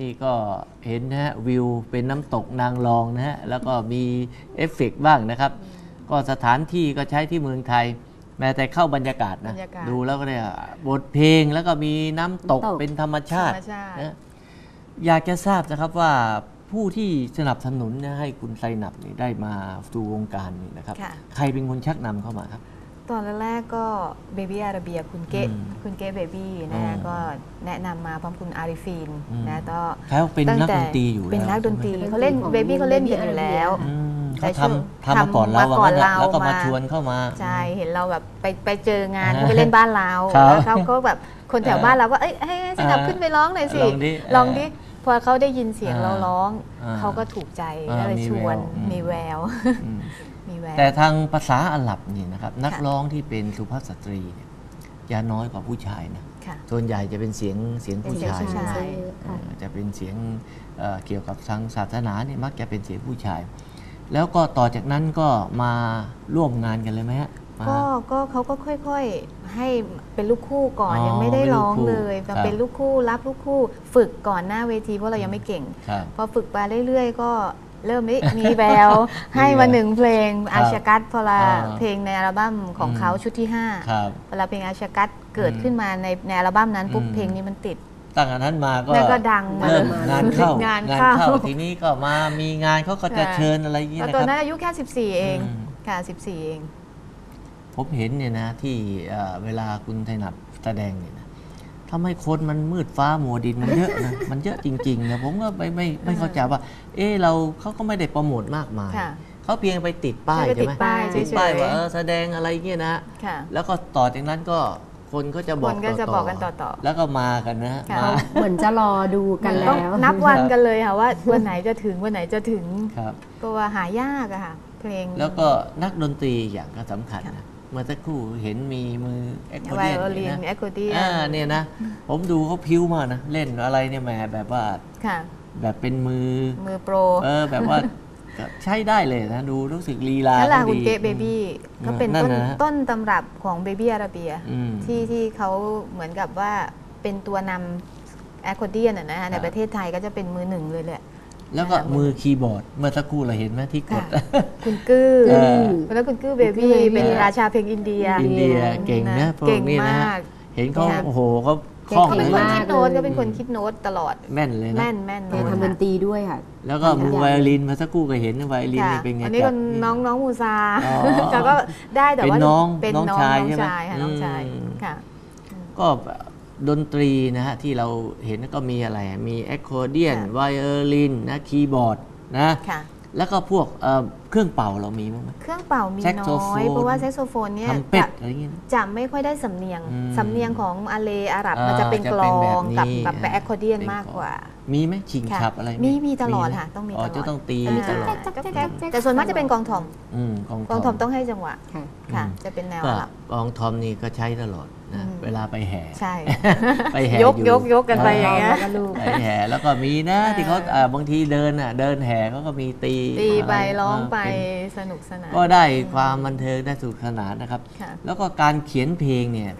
นี่ก็เห็นนะฮะวิวเป็นน้ำตกนางรองนะฮะแล้วก็มีเอฟเฟกต์บ้างนะครับ ก็สถานที่ก็ใช้ที่เมืองไทย แม้แต่เข้าบรรยากาศนะบรรยากาศดูแล้วก็เนี่ยบทเพลงแล้วก็มีน้ำตกน้ำตก เป็นธรรมชาติธรรมชาติ นะอยากจะทราบนะครับว่าผู้ที่สนับสนุนนะให้คุณไซนับนี่ได้มาสู่วงการนี่นะครับ ค่ะ ใครเป็นคนชักนำเข้ามาครับ ตอนแรกๆก็เบบี้อาราเบียคุณเกะอืมคุณเกะเบบี้นะอืฮะมก็แนะนำมาพร้อมคุณอาริฟีนอืม นะก็เขาเป็นตั้งนักแต่ดนตรีอยู่แล้วเป็นนักดนตรีใช่ไหมเขาเล่นของเบบี้เขาเล่นกัน Baby อยู่แล้ว อืมแต่เขาช่วงทำทำมาก่อนเราทำมาก่อนว่างั้นเราแล้วก็มามา ชวนเข้ามา ใช่เห็นเราแบบไปไปเจองานเขาไปเล่นบ้านเราครับแล้วเขาก็แบบคนแถวบ้านเราก็เอ้ยให้ให้สนับอ่าขึ้นไปร้องหน่อยสิลองดิลองดิพอเขาได้ยินเสียงอ่าเราร้อง อ่าเขาก็ถูกใจอ่าก็เลยมีชวนแววอืม มีแวว อืมมี แววแต่ทางภาษาอาหรับนี่นะครับนักค่ะร้องที่เป็นสุภาพสตรีเนี่ยจะน้อยกว่าผู้ชายนะค่ะส่วนใหญ่จะเป็นเสียงเสียงผู้เป็นเสียงชายผู้ชายเออจะเป็นเสียงเอ่อเกี่ยวกับทางศาสนาเนี่ยมักจะเป็นเสียงผู้ชาย แล้วก็ต่อจากนั้นก็มาร่วมงานกันเลยไหมฮะมาก็ก็เขาก็ค่อยๆให้เป็นลูกคู่ก่อนอ๋อยังไม่ได้ร้องเป็นลูกคู่เลยครัแต่บเป็นลูกคู่รับลูกคู่ ฝึกก่อนหน้าเวทีเพราะเรายังไม่เก่งครับพอฝึกไปเรื่อย ๆ ก็ เริ่มไม่มีแวว ให้มาหนึ่งเพลงครับอาชกัตพอละอ่าเพลงในอัลบั้มของเขาอืมชุดที่ครับ5เวลาเพลงอาชกัตเกิดอืมขึ้นมาในในอัลบั้มนั้นปุ๊บอืมเพลงนี้มันติดตั้งแต่นั้นมาก็แล้วก็ดังมาเริ่มเลยงานเข้างานเข้าทีนี้ก็มามีงานเขาก็จะค่ะเชิญอะไรอย่างนี้แล้วนะตอนคนั้รับนอายุแค่ 14 เองอืมค่ะ14 เอง ผมเห็นเนี่ยนะที่เอ่อเวลาคุณไทยนับแสดงเนี่ยนะ ทำให้คนมันมืดฟ้ามัวดินมันเยอะนะมันเยอะจริงๆนะผมก็ไม่ไม่ไม่เข้าใจว่า เออเราเขาก็ไม่ได้โปรโมทมากมายค่ะเขาเพียงไปติดป้ายแค่ไปใช่ไหมติดป้ายติดป้ายเฉยๆว่าเออแสดงอะไรเงี้ยนะค่ะแล้วก็ต่อจากนั้นก็คนก็จะบอกคนก็จะบอกกันต่อๆ แล้วก็มากันนะค่ะมาเหมือนจะรอดูกันต้องแล้ว นับวันกันเลยค่ะว่าวันไหนจะถึงวันไหนจะถึงครับก็ว่าหายากอะค่ะเพลง แล้วก็นักดนตรีอย่างก็สำคัญนะ เมื่อสักครู่เห็นมีมือแอคโคไวเดียนโอลินนะแอคโคเดียอ่าเนี่ยนะผมดูเขาพิ้วมากนะ เล่นอะไรเนี่ยแหมแบบว่าค่ะแบบเป็นมือมือโปรเออแบบว่าก็ใช้ได้เลยนะ ดูรู้สึกลีลานั่นแหละขาคุณดีเกะเบบี้อืมเขาเป็นนั่นต้นนะฮะต้นตำรับของเบบี้อาราเบียอืมที่ที่เขาเหมือนกับว่าเป็นตัวนำแอคโคเดียนนะฮะในครับประเทศไทยก็จะเป็นมือหนึ่งเลยแหละ แล้วก็มือคีย์บอร์ด เมื่อสักครู่เราเห็นไหมที่กดค่ะคุณกื้อเออแล้วคุณกื้อเบบี้ Baby เป็นราชาเพลงอินเดีย อินเดียเก่งนะพวเก่กงนี้นะมากเห็นเขาค่ะโอ้โหเขาคล่องเขาเลเป็นยคนนะคิดโน้ตมากเลยก็เป็นคนคิดโน้ตตลอด แม่นเลยนะแม่นแม่นแกทำดนตรีด้วยค่ะ แล้วก็มือค่ะไวโอลินเมื่อสักครู่ก็เห็นนะไวโอลินค่ะนี่เป็นไงอันนี้จัก็บน้องน้องมูซาอ๋อเขาก็ได้แต่ว่าเป็นน้องเป็นน้องน้องชายน้องใช่ไหมชายค่ะน้องชายอืมค่ะก็ ดนตรีนะฮะที่เราเห็นก็มีอะไรอะมีแอคคอร์เดียนค่ะไวโอลินนะคีย์บอร์ดนะค่ะแล้วก็พวกเอ่อเครื่องเป่าเรามีมั้างไหมเครื่องเป่ามีแซกโซน้โฟอยนเพราะว่าแซกโซโฟนเนี่ยทำเป็ดจะอะไรอย่างเงี้ยนะจะไม่ค่อยได้สำเนียง อืมสำเนียงของอาเลอาหรับอ่ามันจะเป็นจะกลเป็นอแบบงกับนี้กับอ่าแอคคอร์เดียนเป็นมากกว่า มีไหมชิงค่ะฉับอะไรไหมีมีตลอดไหค่ะต้องมีอ๋อตลอด จะต้องตีอ่าตลอดแต่ส่วนมากจะเป็นกองทอม อืมกองกองทอมต้องให้จังหวะค่ะค่ะอืมจะเป็นแนวก็อาหรับกองทอมนี่ก็ใช้ตลอด นะอืมเวลาไปแห่ใช่ ไปแห่ยกอยู่ยกยกกันไปอย่างเงี้ยแล้วก็ลูกไปแห่แล้วก็มีนะที่เขาอ่าบางทีเดินอะเดินแห่เขาก็มีตีตีไปะรร้องไปเป็นสนุกสนานก็ได้ความบันเทิงได้สนุกสนานนะครับค่ะแล้วก็การเขียนเพลงเนี่ย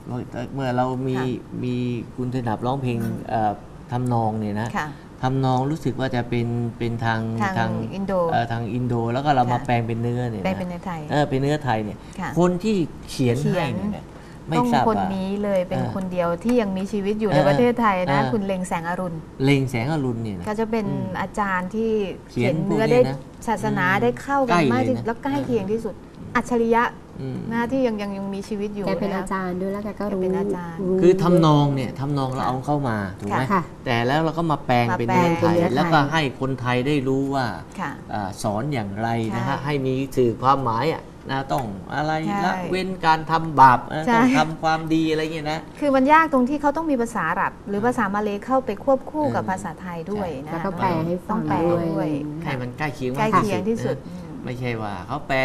เมื่อเรามีค่ะมีคุณถนับร้องเพลงเอ่อทำนองเนี่ยนะค่ะทำนองรู้สึกว่าจะเป็นเป็นทางทางอินโดเทางอินโด แล้วก็เรามาค่ะแปลงเป็นเนื้อเนี่ยะแปลงเป็นเนื้อไทยเออเป็นเนื้อไทยเนี่ยค่ะคนที่เขียนเขียให้นเนี่ย ไม่ต้องทราบคนว่า นี้เลยเป็นเออคนเดียวที่ยังมีชีวิตอยู่เออในประเทศไทยนะ เออ คุณเลงแสงอรุณ เล็งแสงอรุณเนี่ยนะเขาจะเป็นอืมอาจารย์ที่เขีเขียยนนพวกเนื้อนี้ได้นะศาสนาอืมได้เข้ากันใกล้มากเลยที่นะแล้วใกล้เคียงที่สุด อัจฉริยะอืมนะที่ยังยังยังมีชีวิตอยู่แกเป็นนะอาจารย์ด้วยแล้วแกก็รู้แกเป็นอาจารย์ รู้ คือทำนองเนี่ยทำนองเราเอาเข้ามาถูกไหมค่ะ แต่แล้วเราก็มาแปลงมาเป็นแปลเนื้องไทยเป็นเนื้อไทย แล้วก็ให้คนไทยได้รู้ว่า ค่ะอ่าสอนอย่างไรนะฮะ ใช่ให้มีสื่อความหมายอะ นะต้องอะไรใช่ละเว้นการทำบาปนะใช่ ต้องทำความดีอะไรเงี้ยนะ คือมันยากตรงที่เขาต้องมีภาษาอาหรับ หรือภาษามาเลยเข้าไปควบคู่กับเออภาษาไทยด้วยนะแล้วก็แปลให้ฟัต้องงแปลด้วยด้วยให้มันใกล้เคียงใกล้มากเคียงที่สุดนะอืม ไม่ใช่ว่าเขาแปล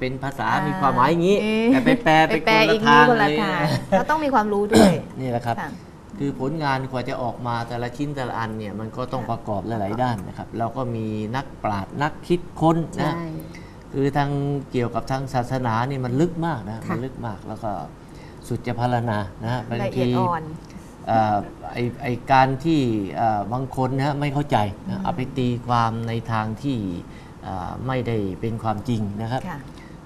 เป็นภาษาอ่ามี มีความหมายอย่างนี้เอ๊ะแต่ไปแปลไปเป็นแปลคนอีละกทางนี่คนละเลยทางก็ต้องมีความรู้ด้วยนี่แหละครับ ค่ะ คือผลงานกว่าจะออกมาแต่ละชิ้นแต่ละอันเนี่ยมันก็ต้องประกอบหลาย ๆ ด้านนะครับ เราก็มีนักปราชญ์นักคิดค้นนะ ใช่ คือทางเกี่ยวกับทางศาสนานี่มันลึกมากนะค่ะมันลึกมากแล้วก็สุดจะพารณานะบางละเอียทีดอ่อนเอ่อไอไอการที่เอ่อบางคนนะฮะไม่เข้าใจนะเอาไปตีความในทางที่เอ่อไม่ได้เป็นความจริงนะครับค่ะ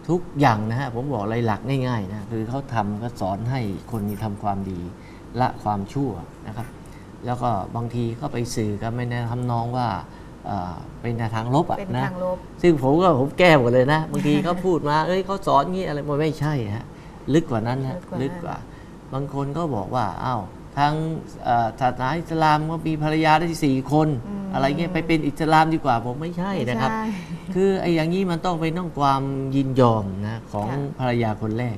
ทุกอย่างนะฮะผมบอกเลยหลักง่ายๆนะคือเขาทำก็สอนให้คนนี้ทำความดีละความชั่วนะครับ แล้วก็บางทีก็ไปสื่อกันไม่ในทำนองว่า เอ่อเป็นในทางลบอะเป็นนะทางลบซึ่งผมก็ผมแก้หมดเลยนะบางทีเขาพูดมาเอ้ยเขาสอนงี้อะไรมันไม่ใช่ฮะลึกกว่านั้นฮะลึลึกกกกว่าว่า บางคนก็บอกว่าอ้าวทางเอ่อศาสนาอิสลามก็มีภรรยาได้สี่คน อะไรเงี้ยไปเป็นอิสลามดีกว่าผมไม่ใช่นะครับไม่ใช่คือไอ้อย่างนี้มันต้องเป็นต้องความยินยอมนะของค่ะภรรยาคนแรก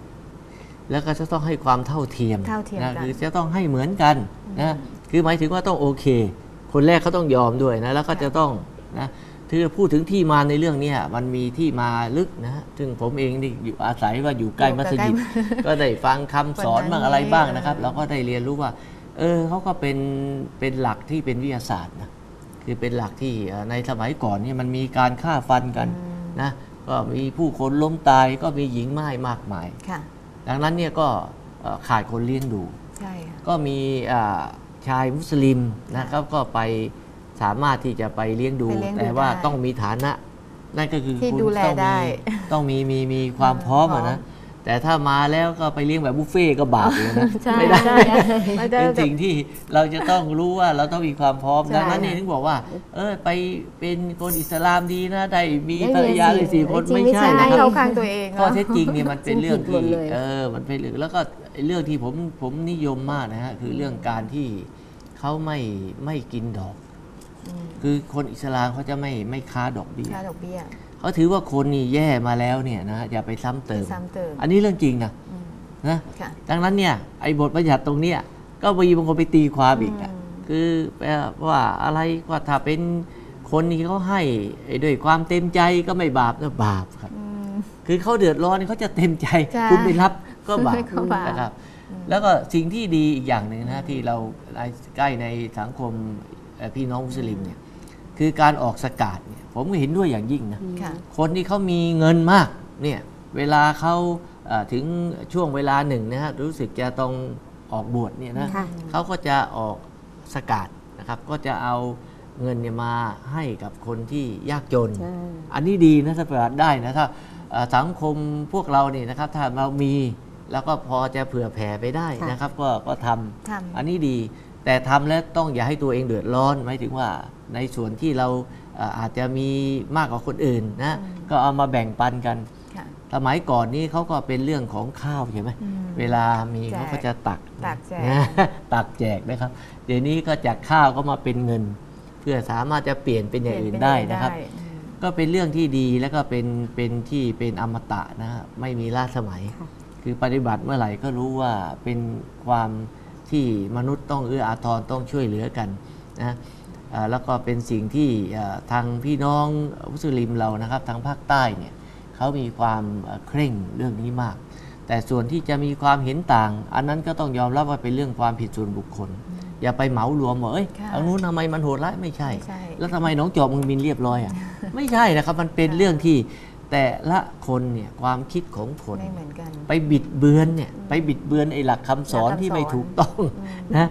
แล้วก็จะต้องให้ความเท่าเทียมเท่าเทียมนะกันคือจะต้องให้เหมือนกันนะคือหมายถึงว่าต้องโอเค คนแรกเขาต้องยอมด้วยนะแล้วก็จะต้องนะที่พูดถึงที่มาในเรื่องเนี้ยมันมีที่มาลึกนะฮะซึ่งผมเองนี่อยู่อาศัยว่าอยู่ใกล้อยู่มัสใกล้ยิดก็ได้ฟังคำสอนวันนั้นบ้างอะไรบ้างนะครับเออเราก็ได้เรียนรู้ว่า เออเขาก็เป็นเป็นหลักที่เป็นวิทยาศาสตร์นะคือเป็นหลักที่เอ่อในสมัยก่อนเนี่ยมันมีการฆ่าฟันกันนะก็มีผู้คนล้มตายก็มีหญิงไม้มากมายค่ะดังนั้นเนี่ยก็เอ่อขาดคนเลี้ยงดูใช่ค่ะก็มีอ่า ชายมุสลิมนะครับก็ไปสามารถที่จะไปเลี้ยงดู ไปเลี้ยงดูแต่ว่าได้ต้องมีฐานะ นั่นก็คือที่คุณดูแลต้องได้มีต้องมีมีมีความพร้อมพร้ออะมนะ แต่ถ้ามาแล้วก็ไปเลี้ยงแบบบุฟเฟ่ต์ก็บาปเลยนะใช่ไม่ได้ใช่ไม่ได้ เป็นสิ่งที่เราจะต้องรู้ว่าเราต้องมีความพร้อมใช่ดังนั้นเนี่ยถึงบอกว่า เออไปเป็นคนอิสลามดีนะได้มีได้ภรรยาได้เรียนสี่คนจริงไม่ไม่ใช่ใช่นะคให้รับเขาข้างตัวเองข้อเนาะเท็จจริงเนี่ยมันเป็นเรื่องซึ่งผิดหมที่ดเลยเออมันเป็นเรื่องแล้วก็ไอ้เรื่องที่ผมผมนิยมมากนะฮะคือเรื่องการที่เขาไม่ไม่กินดอก คือคนอิสลามเขาจะไม่ไม่ค้าดอกเบี้ยค่าดอกเบี้ย เขาถือว่าคนนี่แย่มาแล้วเนี่ยนะอย่าไปซ้ำเติมซ้ำเติม อันนี้เรื่องจริงนะอืมนะค่ะดังนั้นเนี่ยไอ้บทบัญญัติตรงเนี้ยก็มีบางคนไปตีความอีกอะอืมคือแปลว่าอะไรว่าถ้าเป็นคนที่เขาให้ไอ้ด้วยความเต็มใจก็ไม่บาปนะบาปครับอืมคือเขาเดือดร้อนเขาจะเต็มใจใช่คุณไปรับก็บาปก็บาปนะครับ แล้วก็สิ่งที่ดีอีกอย่างหนึ่งนะที่เราใกล้ในสังคมเอ่อพี่น้องมุสลิมเนี่ย คือการออกสกาดเนี่ยผมก็เห็นด้วยอย่างยิ่งนะค่ะ คนที่เขามีเงินมากเนี่ยเวลาเขาเอ่อถึงช่วงเวลาหนึ่งนะฮะรู้สึกจะต้องออกบวชเนี่ยนะค่ะ เขาก็จะออกสกาดนะครับก็จะเอาเงินเนี่ยมาให้กับคนที่ยากจน ใช่ อันนี้ดีนะถ้าปฏิบัติได้นะถ้าเอ่อสังคมพวกเราเนี่ยนะครับถ้าเรามีแล้วก็พอจะเผื่อแผ่ไปได้ค่ะนะครับ ก็ก็ทำ ทำ อันนี้ดี แต่ทำแล้วต้องอย่าให้ตัวเองเดือดร้อนหมายถึงว่าในส่วนที่เราเอ่ออาจจะมีมากกว่าคนอื่นนะก็เอามาแบ่งปันกันค่ะสมัยก่อนนี้เขาก็เป็นเรื่องของข้าวใช่ไหมอืมเวลามีแจกเขาก็จะตักตักแจกนะตักแจกนะครับ เดี๋ยวนี้ก็จากข้าวก็มาเป็นเงิน เพื่อสามารถจะเปลี่ยนเป็นอย่างอื่นได้นะครับเปลี่ยเป็ก็เป็นเรื่องที่ดีแล้วก็เป็นเป็นที่เป็นอมตะนะฮะไม่มีล่าสมัยค่ะคือปฏิบัติเมื่อไหร่ก็รู้ว่าเป็นความ ที่มนุษย์ต้องเอื้ออาทรต้องช่วยเหลือกันนะอ่าแล้วก็เป็นสิ่งที่อ่าทางพี่น้องมุสลิมเรานะครับทางภาคใต้เนี่ยเขามีความเอ่อเคร่งเรื่องนี้มาก แต่ส่วนที่จะมีความเห็นต่าง อันนั้นก็ต้องยอมรับว่าเป็นเรื่องความผิดส่วนบุคคล อย่าไปเหมารวมว่าเอ้ยค่ะทางนู้นทำไมมันโหดร้ายไม่ใช่ไม่ใช่แล้วทำไมน้องจอบมึงบินเรียบร้อยอะไม่ใช่นะครับมันเป็นเรื่องที่ แต่ละคนเนี่ยความคิดของคนไม่เหมือนกัน ไปบิดเบือนเนี่ยไปบิดเบือนไอ้หลักคำสอนหลักคำที่ไม่สอนถูกต้องนะ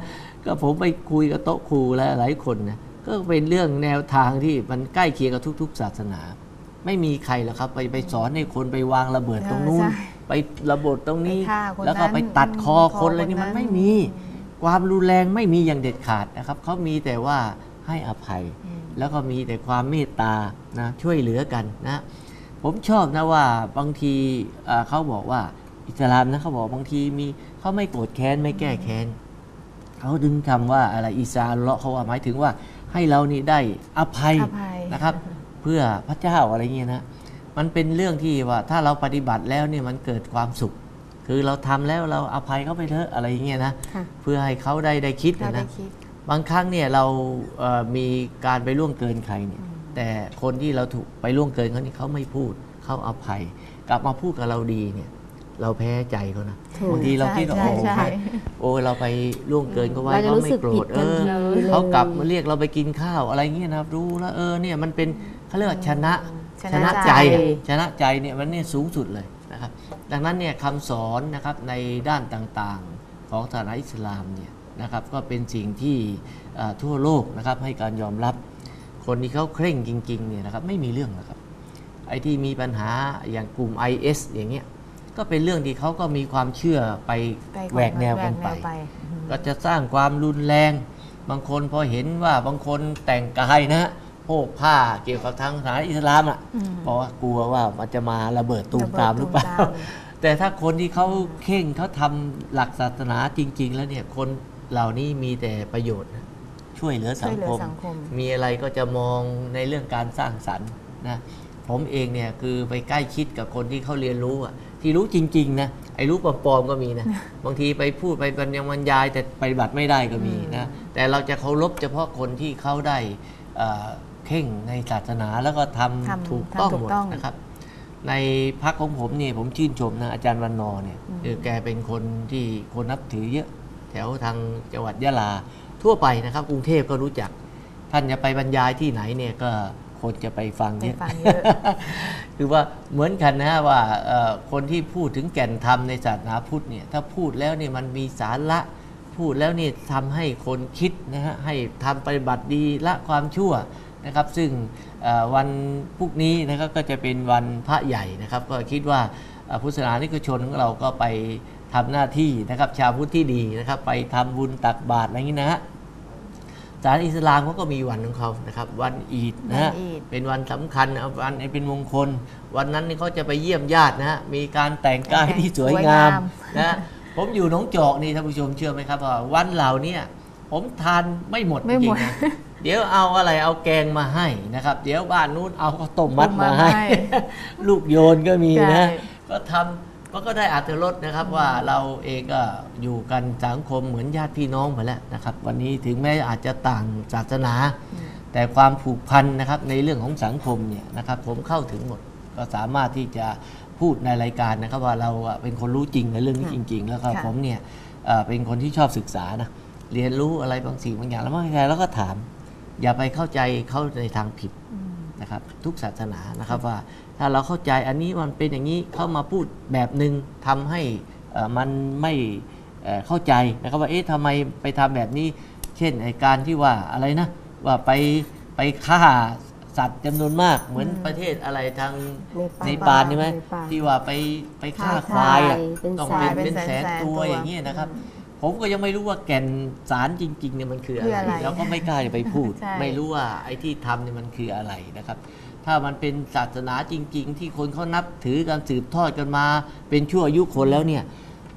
ก็ผมไปคุยกับโต๊ะครูและหลายคนนะก็เป็นเรื่องแนวทางที่มันใกล้เคียงกับทุก ๆ ศาสนา ไม่มีใครหรอกครับ ไปไปสอนให้คนไปวางระเบิดตรงนู้นเออใช่ไประเบิดตรงนี้ไปฆ่าคนแล้วก็นั้นไปตัดคอคคอนอะไรนี่คนนั้มันนไม่มี ความรุนแรงไม่มีอย่างเด็ดขาดนะครับเขามีแต่ว่าให้อภัย แล้วก็มีแต่ความเมตตานะช่วยเหลือกันนะ ผมชอบนะว่าบางทีเอ่อเขาบอกว่าอิสลามนะเขาบอกบางทีมีเขาไม่โกรธแค้นไม่แก้แค้นเขาดึงคำว่าอะไรอิสาอัลเลาะห์เขาว่าหมายถึงว่าให้เรานี่ได้อภัยอภัยนะครับ เพื่อพระเจ้าอะไรเงี้ยนะมันเป็นเรื่องที่ว่าถ้าเราปฏิบัติแล้วเนี่ยมันเกิดความสุข คือเราทำแล้วเราอภัยเขาไปเถอะอะไรเงี้ยนะค่ะเพื่อให้เขาได้ได้คิดถ้านะได้นะคิดบางครั้งเนี่ยเราเอ่อมีการไปล่วงเกินใครเนี่ย แต่คนที่เราถูกไปล่วงเกินเขานี่เขาไม่พูดเขาอภัย กลับมาพูดกับเราดีเนี่ย เราแพ้ใจเขานะถูกบางทีเราคิดว่าใช่โอ้ใช่โอ้เราไปล่วงเกินเขาไว้เราจะเขารู้ไม่สึกโกรผิธดเอทันอทีเลยเขากลับมาเรียกเราไปกินข้าวอะไรเงี้ยนะครับรู้แล้วเออเนี่ยมันเป็นเขาเรียกว่าชนะชชนะนะใจใจอะชนะใจเนี่ยมันเนี่ยสูงสุดเลยนะครับ ดังนั้นเนี่ยคำสอนนะครับในด้านต่างๆของศาสนาอิสลามเนี่ยนะครับก็เป็นสิ่งที่เอ่อทั่วโลกนะครับให้การยอมรับ คนที่เขาเคร่งจริงๆเนี่ยนะครับไม่มีเรื่องหรอกครับไอ้ที่มีปัญหาอย่างกลุ่ม IS อย่างเงี้ยก็เป็นเรื่องที่เขาก็มีความเชื่อไปไปแหวกแนวกันไปแหวกแนวอืมก็จะสร้างความรุนแรง บางคนพอเห็นว่าบางคนแต่งกายนะโพกผ้าเกี่ยวกับทางศาสนาอิสลามอะอืมเพราะว่ากลัวว่ามันจะมาระเบิดตูมตามหรือเปล่าระเบิดตูมตามแต่ถ้าคนที่เขาเข่งเขาทำหลักศาสนาจริง ๆ แล้วเนี่ยคนเหล่านี้มีแต่ประโยชน์นะ ช่วยเหลือสัช่วยงเหลืคอมสังคม มีอะไรก็จะมองในเรื่องการสร้างสรรค์นะผมเองเนี่ยคือไปใกล้ชิดกับคนที่เขาเรียนรู้อะที่รู้จริงๆนะไอ้รู้ปลอมๆก็มีนะบางทีไปพูดไปบรรยายบรรยายแต่ปฏิบัติไม่ได้ก็มีนะแต่เราจะเคารพเฉพาะคนที่เขาได้เอ่อเข่งในศาสนาแล้วก็ทำทำถูกต้องทำถูหมกดต้องนะครับในพักของผมเนี่ยผมชื่นชมนะอาจารย์วันนอร์เนี่ยคือแกเป็นคนที่คนนับถือเยอะ แถวทางจังหวัดยะลา ทั่วไปนะครับกรุงเทพก็รู้จัก ท่านจะไปบรรยายที่ไหนเนี่ยก็คนจะไปฟังไปเยอะฟังเยอะ คือว่าเหมือนกันนะว่าเอ่อคนที่พูดถึงแก่นธรรมในศาสนาพุทธเนี่ยถ้าพูดแล้วเนี่ยมันมีสาระพูดแล้วเนี่ยทำให้คนคิดนะฮะให้ทำปฏิบัติดีละความชั่วนะครับ ซึ่งเอ่อวันพรุ่งนี้นะครับก็จะเป็นวันพระใหญ่นะครับ ก็คิดว่าเอ่อพุทธศาสนานิกชนของเราก็ไป ทำหน้าที่นะครับชาวพุทธที่ดีนะครับ ไปทำบุญตักบาตรอะไรอย่างนี้นะฮะศาสนาอิสลามเขาก็มีวันของเขานะครับ วันอีดนะฮะวันอีดเป็นวันสำคัญเอาวันเป็นมงคล วันนั้นนี่เขาจะไปเยี่ยมญาตินะฮะมีการแต่งกายที่สวยงามสวยงามนะฮะผมอยู่หนองจอกนี่ท่านผู้ชมเชื่อไหมครับว่าวันเหล่าเนี้ผมทานไม่หมดจไม่หริมงดๆนะเดี๋ยวเอาอะไรเอาแกงมาให้นะครับ เดี๋ยวบ้านนู้นเอาข้าวต้มมัดต้มมามาให้ให้ ลูกโยนก็มีนะใช่ก็ทำ ก็ก็ได้อัตรสนะครับว่าเราเองก็อยู่กันสังคมเหมือนญาติพี่น้องมาแล้วนะครับ วันนี้ถึงแม้อาจจะต่างศาสนา แต่ความผูกพันนะครับในเรื่องของสังคมเนี่ยนะครับผมเข้าถึงหมดก็สามารถที่จะพูดในรายการนะครับว่าเราอะเป็นคนรู้จริงในเรื่องนี้จริง ๆ แล้วก็ค่ะผมเนี่ยเอ่อเป็นคนที่ชอบศึกษานะเรียนรู้อะไรบางสิ่งบางอย่างแล้วบางทีแล้วก็ถาม อย่าไปเข้าใจเขาในทางผิดอืม นะครับทุกศาสนานะครับว่าถ้าเราเข้าใจอันนี้มันเป็นอย่างนี้เข้ามาพูดแบบหนึ่งทำให้เอ่อมันไม่เอ่อเข้าใจนะครับว่าเอ๊ะทำไมไปทำแบบนี้ เช่นไอการที่ว่าอะไรนะว่าไปไปฆ่าสัตว์จำนวนมากเหมือนประเทศอะไรทางเนในปาลปาลใช่ไหมเนปาลที่ว่าไปไปฆ่าฆ่าควายอะควายเป็นต้องแสเป็นนเป็นแสนเป็นแสนตัวตัวอย่างนี้ยนะครับ ผมก็ยังไม่รู้ว่าแก่นสารจริงๆเนี่ยมันคือคืออะอะไรไร แล้วก็ไม่กล้าจะไปพูดใช่ไม่รู้ว่าไอ้ที่ทำเนี่ยมันคืออะไรนะครับ ถ้ามันเป็นศาสนาจริง ๆ ที่คนเขานับถือกันสืบทอดกันมา เป็นชั่วอายุคนแล้วเนี่ย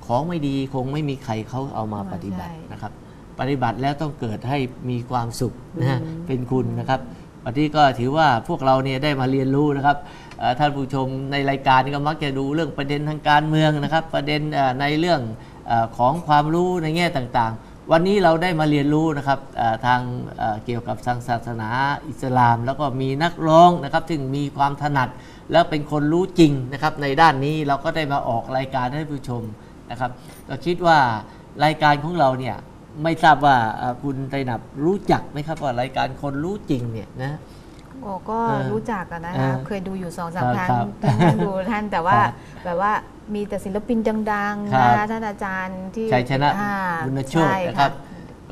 ของไม่ดีคงไม่มีใครเขาเอามาปฏิบัตินะครับ ปฏิบัติแล้วต้องเกิดให้มีความสุขนะฮะเป็นคุณนะครับวันนี้ก็ถือว่าพวกเราเนี่ยได้มาเรียนรู้นะครับเอ่อท่านผู้ชมในรายการนี่ก็มักจะดูเรื่องประเด็นทางการเมืองนะครับ ประเด็นเอ่อในเรื่องเออ ของความรู้ในแง่ต่างๆ วันนี้เราได้มาเรียนรู้นะครับทางเกี่ยวกับทางศาสนาอิสลาม แล้วก็มีนักร้องนะครับซึ่งมีความถนัด แล้วเป็นคนรู้จริงนะครับในด้านนี้เราก็ได้มาออกรายการให้ผู้ชมนะครับก็คิดว่ารายการของเราเนี่ยไม่ทราบว่าคุณไตรนับรู้จักไหมครับว่ารายการคนรู้จริงเนี่ยนะ โอ้ก็เออรู้จักกันนะเอคะอเคยดูอยู่สองสามคครัรั้บงครับท่านดูท่านแต่ว่าครับแบบว่ามีแต่ศิลปินดังๆครันะบคะท่านอาจารย์ที่ชัยชนะอ่าบุญโชตใช่นะครับ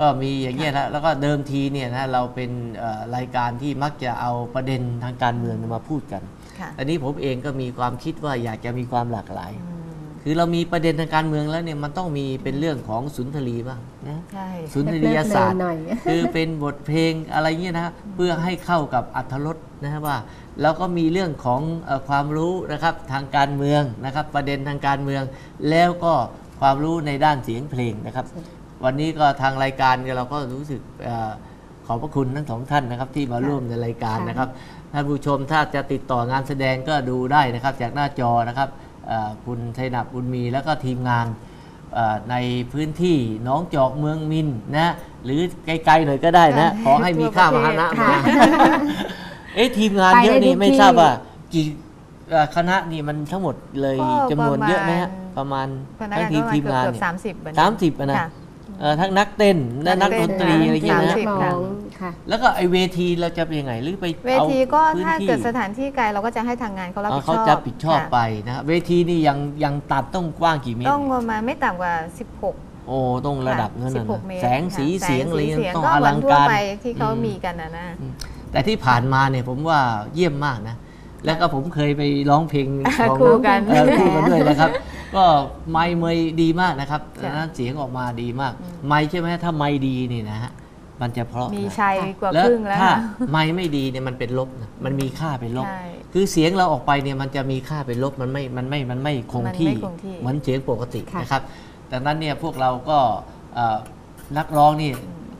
ก็มีอย่างเงี้ยนะแล้วก็เดิมทีเนี่ยนะเราเป็นเอ่อรายการที่มักจะเอาประเด็นทางการเมืองมาพูดกันค่ะอันนี้ผมเองก็มีความคิดว่าอยากจะมีความหลากหลายอืม คือเรามีประเด็นทางการเมืองแล้วเนี่ยมันต้องมีเป็นเรื่องของสุนทรีบ้างนะใช่สุนทรียศาสตร์หน่อยคือเป็นบทเพลงอะไรเงี้ยนะเพื่อให้เข้ากับอัธรสนะว่าแล้วก็มีเรื่องของเอ่อความรู้นะครับทางการเมืองนะครับ ประเด็นทางการเมือง แล้วก็ความรู้ในด้านเสียงเพลงนะครับ วันนี้ก็ทางรายการเราก็รู้สึกเอ่อขอบพระคุณทั้งสองท่านนะครับที่มาร่วมในรายการนะครับท่านผู้ชมถ้าจะติดต่องานแสดงก็ดูได้นะครับจากหน้าจอนะครับเอ่อ คุณชัยนับบุญมี แล้วก็ทีมงานเอ่อในพื้นที่หน้องจอกเมืองมินนะ หรือไกลๆหน่อยก็ได้นะ ขอให้มีข้าวมาหนะค่ะมาเอ๊ะทีมงานเยอะนี่ไปได้ทุกไม่ที่ทราบว่ากี่เอ่อคณะนี่มันทั้งหมดเลยก็จำนวนเยอะไหมฮะปประระมามาณณพนักทั้งงานทีก็มประทีมมาณงานเกือบเนี่ยสามสิบสามสิบอะนะค่ะเอ่อ ทั้งนักเต้นและนันักกดเต้นนตรีอะไรอย่างเงี้ยนันะกร้องค่ะแล้วก็ไอเวทีเราจะเป็นยังไงหรือไปเวเอาทีก็พื้นถ้าที่เกิดสถานที่ไกลเราก็จะให้ทางงานเขารับเอ่อผิดชเขาอบจะผิดชอบค่ะไปนะเวทีนี่ยังยังตัดต้องกว้างกี่เมตรต้องประมาณไม่ต่ำกว่า 16โอ้ต้องระดับนั้นสินะบหกเมตรแสงสีค่ะเสียงอะไรแสสีต้องก็อเหมืลันงทั่วการไปที่เขาอืมีกันนะนะแต่ที่ผ่านมาเนี่ยผมว่าเยี่ยมมากนะ แล้วก็ผมเคยไปร้องเพลงของคู่กันเออคู่กันด้วยนะครับ ก็ไมค์เมยดีมากนะครับจ้ะนั้นเสียงออกมาดีมาก ไมค์ใช่ไหมถ้าไมค์ดีนี่นะฮะมันจะเพราะมีนะชัยกว่าแล้วครึ่งแล้วถ้าค่ะไมค์ไม่ดีเนี่ยมันเป็นลบนะมันมีค่าเป็นลบใช่คือเสียงเราออกไปเนี่ยมันจะมีค่าเป็นลบมันไม่มันไม่มันไม่คงมันที่ไม่คงที่เหมือนเสียงปกติค่ะนะครับดังนั้นเนี่ยพวกเราก็เอ่อนักร้องนี่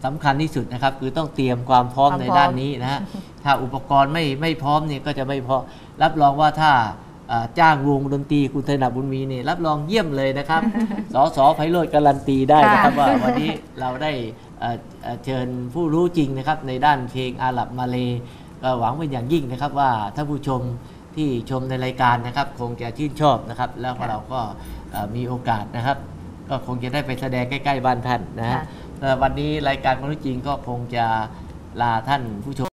สำคัญที่สุดนะครับ คือต้องเตรียมความพร้อมความในพร้อมด้านนี้นะฮะถ้าอุปกรณ์ไม่ไม่พร้อมเนี่ยก็จะไม่พอรับรองว่าถ้าเอ่อ จ้างวงดนตรีคุณเทนาบุญมีเนี่ยรับรองเยี่ยมเลยนะครับ สสไพโรธการันตีได้นะครับว่าวันนี้เราได้เอ่อเอ่อเชิญผู้รู้จริงนะครับในด้านเพลงอาหรับมาเลก็หวังเป็นอย่างยิ่งนะครับว่าท่านผู้ชมที่ชมในรายการนะครับ คงจะชื่นชอบนะครับ แล้วก็เราก็เอ่อมีโอกาสนะครับ ก็คงจะได้ไปแสดงใกล้ๆบ้านท่านนะฮะค่ะแต่วันนี้รายการคนรู้จริงก็คงจะลาท่านผู้ชม